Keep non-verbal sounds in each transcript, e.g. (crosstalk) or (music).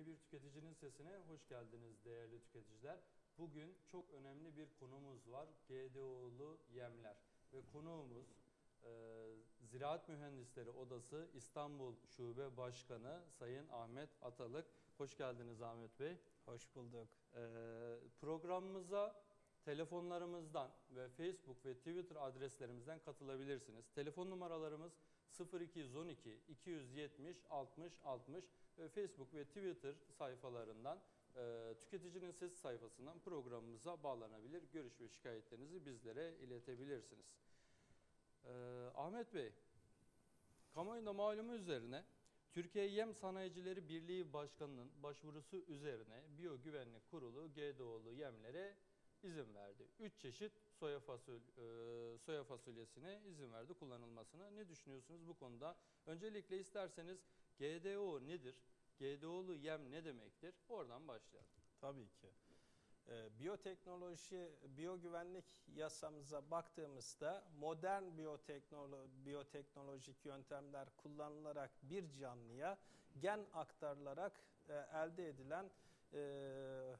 Yeni bir tüketicinin sesine hoş geldiniz değerli tüketiciler. Bugün çok önemli bir konumuz var. GDO'lu yemler ve konuğumuz e, Ziraat Mühendisleri Odası İstanbul Şube Başkanı Sayın Ahmet Atalık. Hoş geldiniz Ahmet Bey. Hoş bulduk. E, programımıza telefonlarımızdan ve Facebook ve Twitter adreslerimizden katılabilirsiniz. Telefon numaralarımız 0212 270 60 60 ve Facebook ve Twitter sayfalarından e, tüketicinin ses sayfasından programımıza bağlanabilir. Görüş ve şikayetlerinizi bizlere iletebilirsiniz. E, Ahmet Bey, kamuoyunda malumu üzerine Türkiye Yem Sanayicileri Birliği Başkanı'nın başvurusu üzerine Biyogüvenlik Kurulu GDO'lu yemlere izin verdi. 3 çeşit soya, fasol, e, soya fasulyesine izin verdi kullanılmasına. Ne düşünüyorsunuz bu konuda? Öncelikle isterseniz GDO nedir? GDO'lu yem ne demektir? Oradan başlayalım. Tabii ki. Ee, biyoteknoloji, biyogüvenlik yasamıza baktığımızda modern biyoteknolo biyoteknolojik yöntemler kullanılarak bir canlıya gen aktarılarak e, elde edilen e,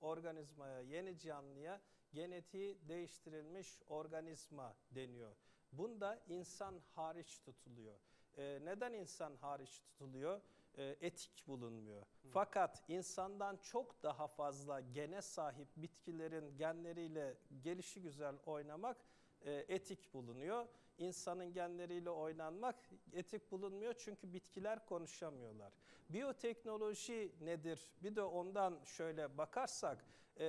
organizmaya, yeni canlıya genetiği değiştirilmiş organizma deniyor. Bunda insan hariç tutuluyor. Ee, neden insan hariç tutuluyor? Ee, etik bulunmuyor. Fakat insandan çok daha fazla gene sahip bitkilerin genleriyle gelişi güzel oynamak e, etik bulunuyor. İnsanın genleriyle oynanmak etik bulunmuyor çünkü bitkiler konuşamıyorlar. Biyoteknoloji nedir? Bir de ondan şöyle bakarsak, e,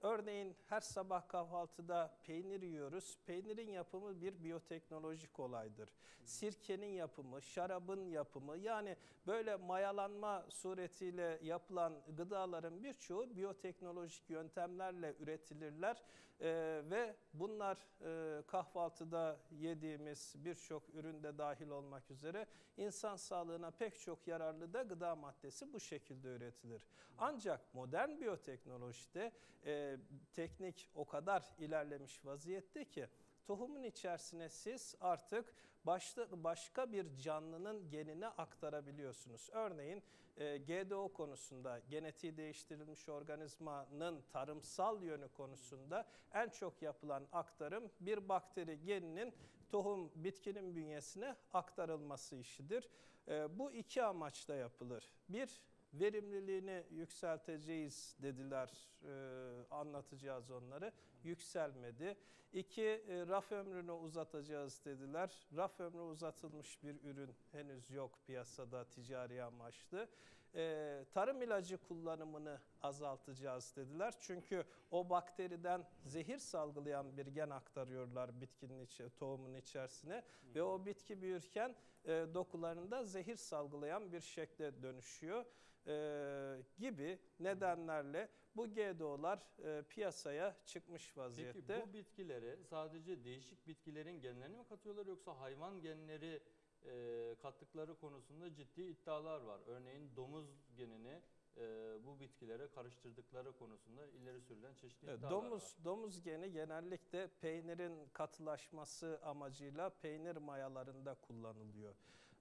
örneğin her sabah kahvaltıda peynir yiyoruz. Peynirin yapımı bir biyoteknolojik olaydır. Sirkenin yapımı, şarabın yapımı yani böyle mayalanma suretiyle yapılan gıdaların birçoğu biyoteknolojik yöntemlerle üretilirler e, ve bunlar e, kahvaltıda yediğimiz birçok üründe dahil olmak üzere insan sağlığına pek çok yararlı da gıda maddesi bu şekilde üretilir. Ancak modern biyoteknolojide e, teknik o kadar ilerlemiş vaziyette ki tohumun içerisine siz artık başta, başka bir canlının genine aktarabiliyorsunuz. Örneğin e, GDO konusunda genetiği değiştirilmiş organizmanın tarımsal yönü konusunda en çok yapılan aktarım bir bakteri geninin tohum bitkinin bünyesine aktarılması işidir. E, bu iki amaçla yapılır. Bir, verimliliğini yükselteceğiz dediler, e, anlatacağız onları. Yükselmedi. İki, e, raf ömrünü uzatacağız dediler. Raf ömrü uzatılmış bir ürün henüz yok piyasada ticari amaçlı. E, tarım ilacı kullanımını azaltacağız dediler. Çünkü o bakteriden zehir salgılayan bir gen aktarıyorlar bitkinin içi, tohumun içerisine. Hmm. Ve o bitki büyürken e, dokularında zehir salgılayan bir şekle dönüşüyor e, gibi nedenlerle bu GDO'lar e, piyasaya çıkmış vaziyette. Peki bu bitkilere sadece değişik bitkilerin genlerini mi katıyorlar yoksa hayvan genleri e, kattıkları konusunda ciddi iddialar var. Örneğin domuz genini e, bu bitkilere karıştırdıkları konusunda ileri sürülen çeşitli iddialar domuz, var. Domuz geni genellikle peynirin katılaşması amacıyla peynir mayalarında kullanılıyor.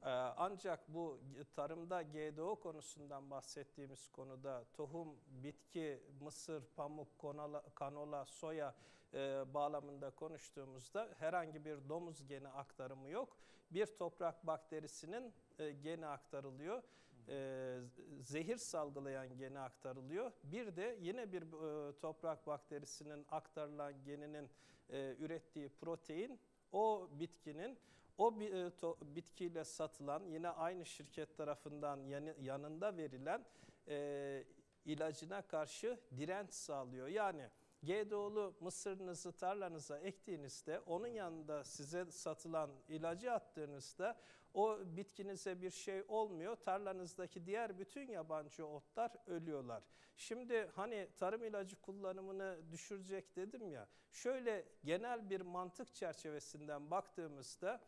Ee, ancak bu tarımda GDO konusundan bahsettiğimiz konuda tohum, bitki, mısır, pamuk, kanola, kanola soya e, bağlamında konuştuğumuzda herhangi bir domuz geni aktarımı yok. Bir toprak bakterisinin e, geni aktarılıyor. E, zehir salgılayan geni aktarılıyor. Bir de yine bir e, toprak bakterisinin aktarılan geninin e, ürettiği protein o bitkinin o e, bitkiyle satılan yine aynı şirket tarafından yanında verilen e, ilacına karşı direnç sağlıyor. Yani GDO'lu mısırınızı tarlanıza ektiğinizde onun yanında size satılan ilacı attığınızda o bitkinize bir şey olmuyor. Tarlanızdaki diğer bütün yabancı otlar ölüyorlar. Şimdi hani tarım ilacı kullanımını düşürecek dedim ya. Şöyle genel bir mantık çerçevesinden baktığımızda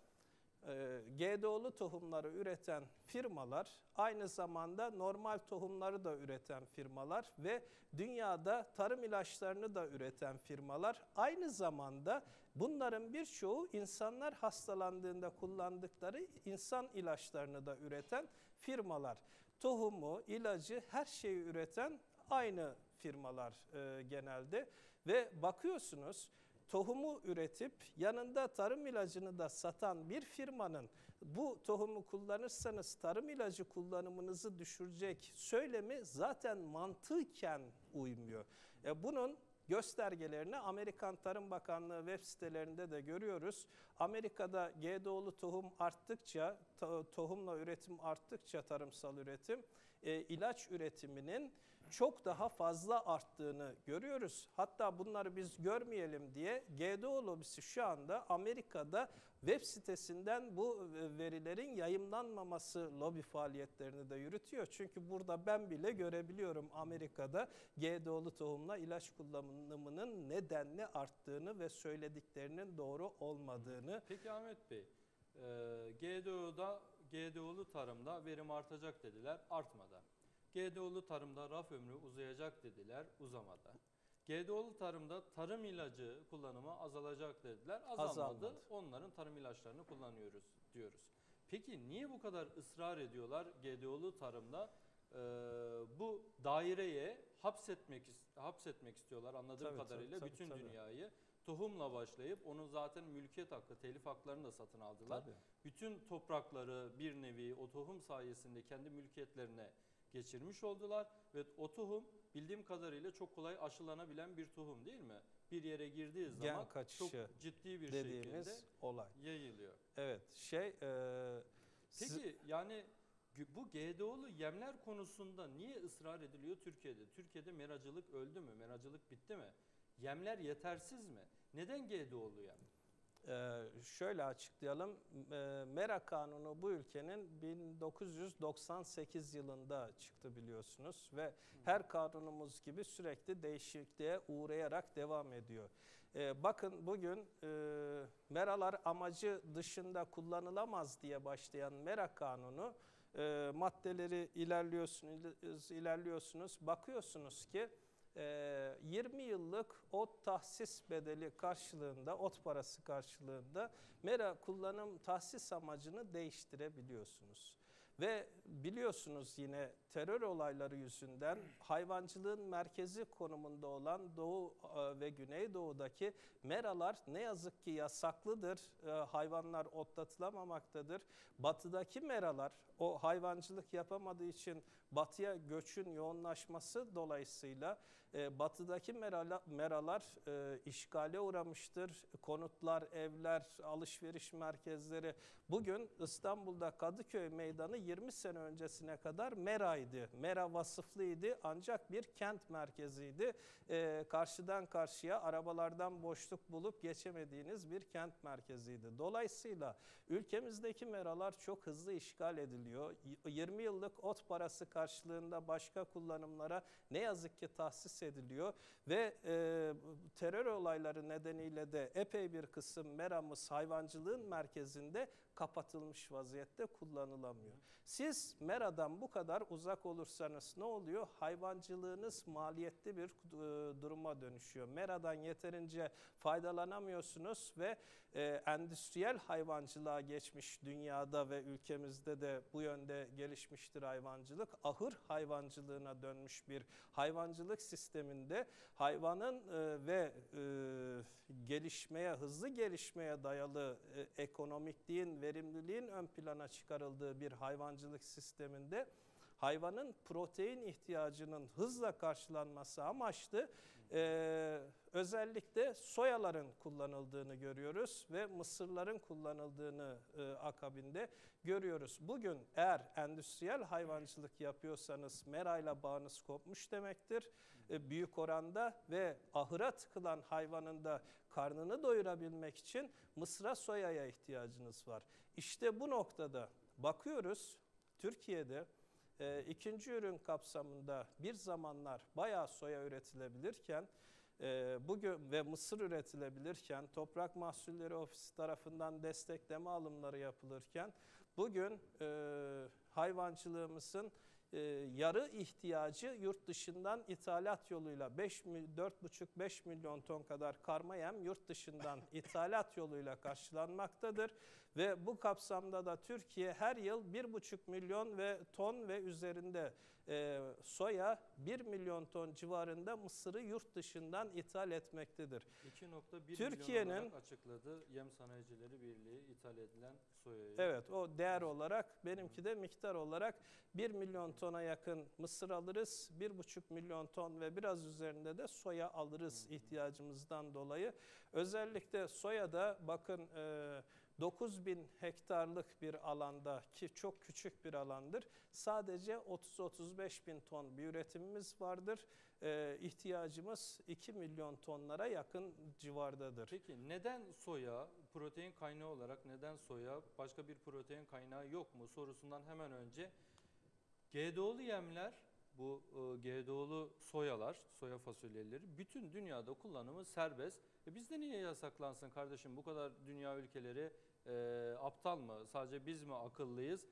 GDO'lu tohumları üreten firmalar aynı zamanda normal tohumları da üreten firmalar ve dünyada tarım ilaçlarını da üreten firmalar aynı zamanda bunların birçoğu insanlar hastalandığında kullandıkları insan ilaçlarını da üreten firmalar. tohumu, ilacı her şeyi üreten aynı firmalar e, genelde ve bakıyorsunuz tohumu üretip yanında tarım ilacını da satan bir firmanın bu tohumu kullanırsanız tarım ilacı kullanımınızı düşürecek söylemi zaten mantıken uymuyor. E, bunun göstergelerini Amerikan Tarım Bakanlığı web sitelerinde de görüyoruz. Amerika'da GDO'lu tohum arttıkça, to- tohumla üretim arttıkça tarımsal üretim, e, ilaç üretiminin çok daha fazla arttığını görüyoruz. Hatta bunları biz görmeyelim diye GDO lobisi şu anda Amerika'da web sitesinden bu e, verilerin yayımlanmaması lobi faaliyetlerini de yürütüyor. Çünkü burada ben bile görebiliyorum Amerika'da GDO'lu tohumla ilaç kullanımının nedenli arttığını ve söylediklerinin doğru olmadığını. Peki Ahmet Bey, e, GDO'da GDO'lu tarımda verim artacak dediler, artmadı. GDO'lu tarımda raf ömrü uzayacak dediler, uzamadı. GDO'lu tarımda tarım ilacı kullanımı azalacak dediler, azalmadı. Azalmadı. Onların tarım ilaçlarını kullanıyoruz diyoruz. Peki niye bu kadar ısrar ediyorlar GDO'lu tarımda e, bu daireye hapsetmek hapsetmek istiyorlar anladığım tabii, kadarıyla tabii, bütün tabii. dünyayı tohumla başlayıp onun zaten mülkiyet hakkı, telif haklarını da satın aldılar. Tabii. Bütün toprakları bir nevi o tohum sayesinde kendi mülkiyetlerine geçirmiş oldular ve o tohum bildiğim kadarıyla çok kolay aşılanabilen bir tohum değil mi? Bir yere girdiği zaman Gen çok kaçışı ciddi bir dediğimiz şekilde olay. yayılıyor. Evet şey e, Peki yani bu GDO'lu yemler konusunda niye ısrar ediliyor Türkiye'de? Türkiye'de meracılık öldü mü? Meracılık bitti mi? Yemler yetersiz mi? Neden GDO'lu yem? Ee, şöyle açıklayalım. Ee, Mera Kanunu bu ülkenin 1998 yılında çıktı biliyorsunuz ve her kanunumuz gibi sürekli değişikliğe uğrayarak devam ediyor. Ee, bakın bugün e, meralar amacı dışında kullanılamaz diye başlayan Mera Kanunu e, maddeleri ilerliyorsunuz, ilerliyorsunuz bakıyorsunuz ki 20 yıllık ot tahsis bedeli karşılığında, ot parası karşılığında mera kullanım tahsis amacını değiştirebiliyorsunuz. Ve biliyorsunuz yine terör olayları yüzünden hayvancılığın merkezi konumunda olan Doğu e, ve Güneydoğu'daki meralar ne yazık ki yasaklıdır. E, Hayvanlar otlatılamaktadır. Batıdaki meralar o hayvancılık yapamadığı için batıya göçün yoğunlaşması dolayısıyla e, batıdaki merala, meralar işgale uğramıştır. Konutlar, evler, alışveriş merkezleri. Bugün İstanbul'da Kadıköy Meydanı 20 sene öncesine kadar meraydı. Mera vasıflıydı ancak bir kent merkeziydi. E, karşıdan karşıya arabalardan boşluk bulup geçemediğiniz bir kent merkeziydi. Dolayısıyla ülkemizdeki meralar çok hızlı işgal ediliyor. Y- 20 yıllık ot parası karşılığında başka kullanımlara ne yazık ki tahsis ediliyor ve e, terör olayları nedeniyle de epey bir kısım meramız hayvancılığın merkezinde kapatılmış vaziyette kullanılamıyor. Siz meradan bu kadar uzak olursanız ne oluyor? Hayvancılığınız maliyetli bir e, duruma dönüşüyor. Meradan yeterince faydalanamıyorsunuz ve e, endüstriyel hayvancılığa geçmiş dünyada ve ülkemizde de bu yönde gelişmiştir hayvancılık. Ahır hayvancılığına dönmüş bir hayvancılık sisteminde hayvanın e, ve gelişmeye, hızlı gelişmeye dayalı ekonomikliğin, verimliliğin ön plana çıkarıldığı bir hayvancılık sisteminde hayvanın protein ihtiyacının hızla karşılanması amaçlı e, özellikle soyaların kullanıldığını görüyoruz ve mısırların kullanıldığını e, akabinde görüyoruz. Bugün eğer endüstriyel hayvancılık yapıyorsanız merayla bağınız kopmuş demektir. E, büyük oranda ve ahıra tıkılan hayvanın da karnını doyurabilmek için mısıra soyaya ihtiyacınız var. İşte bu noktada bakıyoruz Türkiye'de e, ikinci ürün kapsamında bir zamanlar bayağı soya üretilebilirken e, bugün ve mısır üretilebilirken Toprak Mahsulleri Ofisi tarafından destekleme alımları yapılırken bugün e, hayvancılığımızın e, yarı ihtiyacı yurt dışından ithalat yoluyla 5 4,5-5 milyon ton kadar karma yem yurt dışından (laughs) ithalat yoluyla karşılanmaktadır. Ve bu kapsamda da Türkiye her yıl 1,5 milyon ve ton ve üzerinde e, soya 1 milyon ton civarında mısırı yurt dışından ithal etmektedir. 2.1 Türkiye'nin- milyon olarak açıkladı Yem Sanayicileri Birliği ithal edilen soyayı. Evet o değer olarak benimki de miktar olarak 1 milyon tona yakın mısır alırız. 1,5 milyon ton ve biraz üzerinde de soya alırız ihtiyacımızdan dolayı. Özellikle soyada bakın e, 9 bin hektarlık bir alanda ki çok küçük bir alandır. Sadece 30-35 bin ton bir üretimimiz vardır. E, ihtiyacımız 2 milyon tonlara yakın civardadır. Peki neden soya protein kaynağı olarak neden soya başka bir protein kaynağı yok mu sorusundan hemen önce GDO'lu yemler bu e, GDO'lu soyalar, soya fasulyeleri bütün dünyada kullanımı serbest. E bizde niye yasaklansın kardeşim bu kadar dünya ülkeleri e, aptal mı sadece biz mi akıllıyız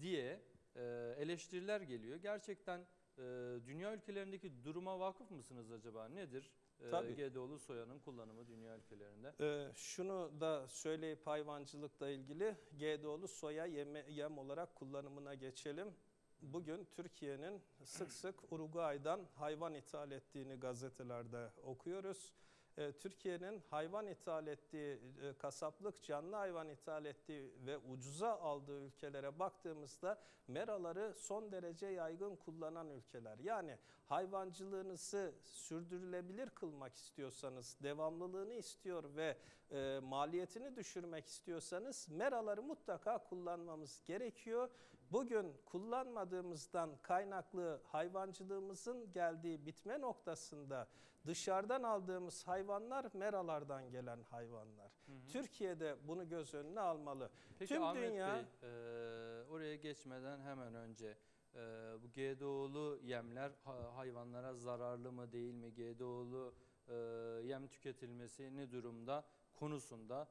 diye e, eleştiriler geliyor. Gerçekten e, dünya ülkelerindeki duruma vakıf mısınız acaba nedir? E, Tabii. GDO'lu soyanın kullanımı dünya ülkelerinde. Ee, şunu da söyleyip hayvancılıkla ilgili GDO'lu soya yeme, yem olarak kullanımına geçelim. Bugün Türkiye'nin sık sık Uruguay'dan hayvan ithal ettiğini gazetelerde okuyoruz. Ee, Türkiye'nin hayvan ithal ettiği, e, kasaplık canlı hayvan ithal ettiği ve ucuza aldığı ülkelere baktığımızda meraları son derece yaygın kullanan ülkeler. Yani hayvancılığınızı sürdürülebilir kılmak istiyorsanız, devamlılığını istiyor ve e, maliyetini düşürmek istiyorsanız meraları mutlaka kullanmamız gerekiyor. Bugün kullanmadığımızdan kaynaklı hayvancılığımızın geldiği bitme noktasında dışarıdan aldığımız hayvanlar meralardan gelen hayvanlar. Hı hı. Türkiye'de bunu göz önüne almalı. Peki Tüm Ahmet dünya- Bey, e, oraya geçmeden hemen önce e, bu GDO'lu yemler ha- hayvanlara zararlı mı değil mi? GDO'lu e, yem tüketilmesi ne durumda konusunda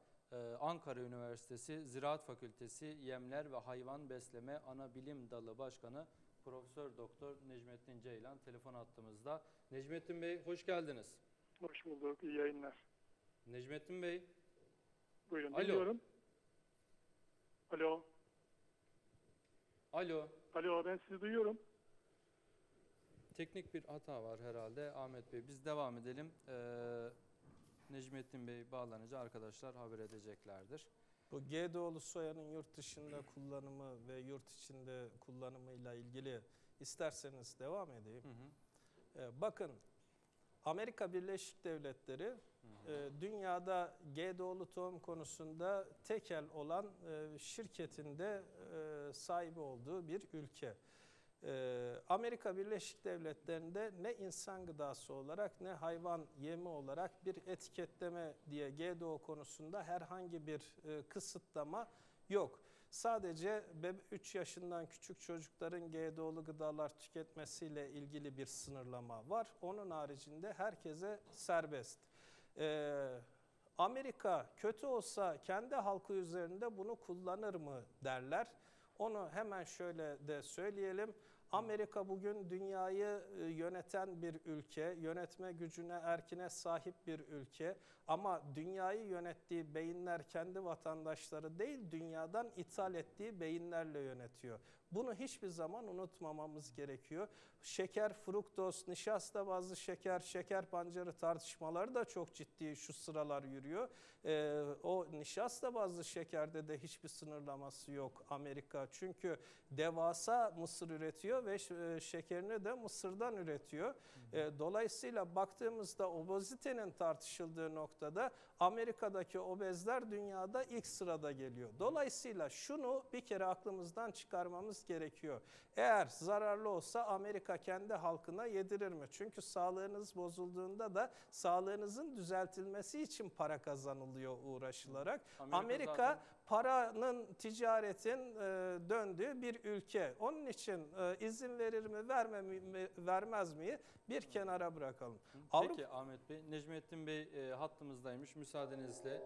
Ankara Üniversitesi Ziraat Fakültesi Yemler ve Hayvan Besleme Ana Bilim Dalı Başkanı Profesör Doktor Necmettin Ceylan telefon attığımızda. Necmettin Bey hoş geldiniz. Hoş bulduk. İyi yayınlar. Necmettin Bey Buyurun. Alo. Dinliyorum. Alo. alo Alo ben sizi duyuyorum. Teknik bir hata var herhalde Ahmet Bey. Biz devam edelim. Ee, Necmettin Bey bağlanınca arkadaşlar haber edeceklerdir. Bu GDO'lu soyanın yurt dışında kullanımı ve yurt içinde kullanımıyla ilgili isterseniz devam edeyim. Hı hı. Ee, bakın Amerika Birleşik Devletleri e, dünyada GDO'lu tohum konusunda tekel olan e, şirketinde e, sahibi olduğu bir ülke. E, Amerika Birleşik Devletleri'nde ne insan gıdası olarak ne hayvan yemi olarak bir etiketleme diye GDO konusunda herhangi bir e, kısıtlama yok. Sadece 3 yaşından küçük çocukların GDO'lu gıdalar tüketmesiyle ilgili bir sınırlama var. Onun haricinde herkese serbest. Ee, Amerika kötü olsa kendi halkı üzerinde bunu kullanır mı derler. Onu hemen şöyle de söyleyelim. Amerika bugün dünyayı e, yöneten bir ülke, yönetme gücüne, erkine sahip bir ülke. Ama dünyayı yönettiği beyinler kendi vatandaşları değil, dünyadan ithal ettiği beyinlerle yönetiyor. Bunu hiçbir zaman unutmamamız gerekiyor. Şeker, fruktoz, nişasta bazlı şeker, şeker pancarı tartışmaları da çok ciddi şu sıralar yürüyor. Ee, o nişasta bazlı şekerde de hiçbir sınırlaması yok Amerika. Çünkü devasa mısır üretiyor ve e, şekerini de mısırdan üretiyor. E, Dolayısıyla baktığımızda obezitenin tartışıldığı noktada Amerika'daki obezler dünyada ilk sırada geliyor. Dolayısıyla şunu bir kere aklımızdan çıkarmamız gerekiyor. Eğer zararlı olsa Amerika kendi halkına yedirir mi? Çünkü sağlığınız bozulduğunda da sağlığınızın düzeltilmesi için para kazanılıyor uğraşılarak. Amerika Amerika, zaten- paranın, ticaretin e, döndüğü bir ülke. Onun için e, izin verir mi, verme mi, vermez mi bir kenara bırakalım. Avrupa Peki Ahmet Bey, Necmettin Bey e, hattımızdaymış. Müsaadenizle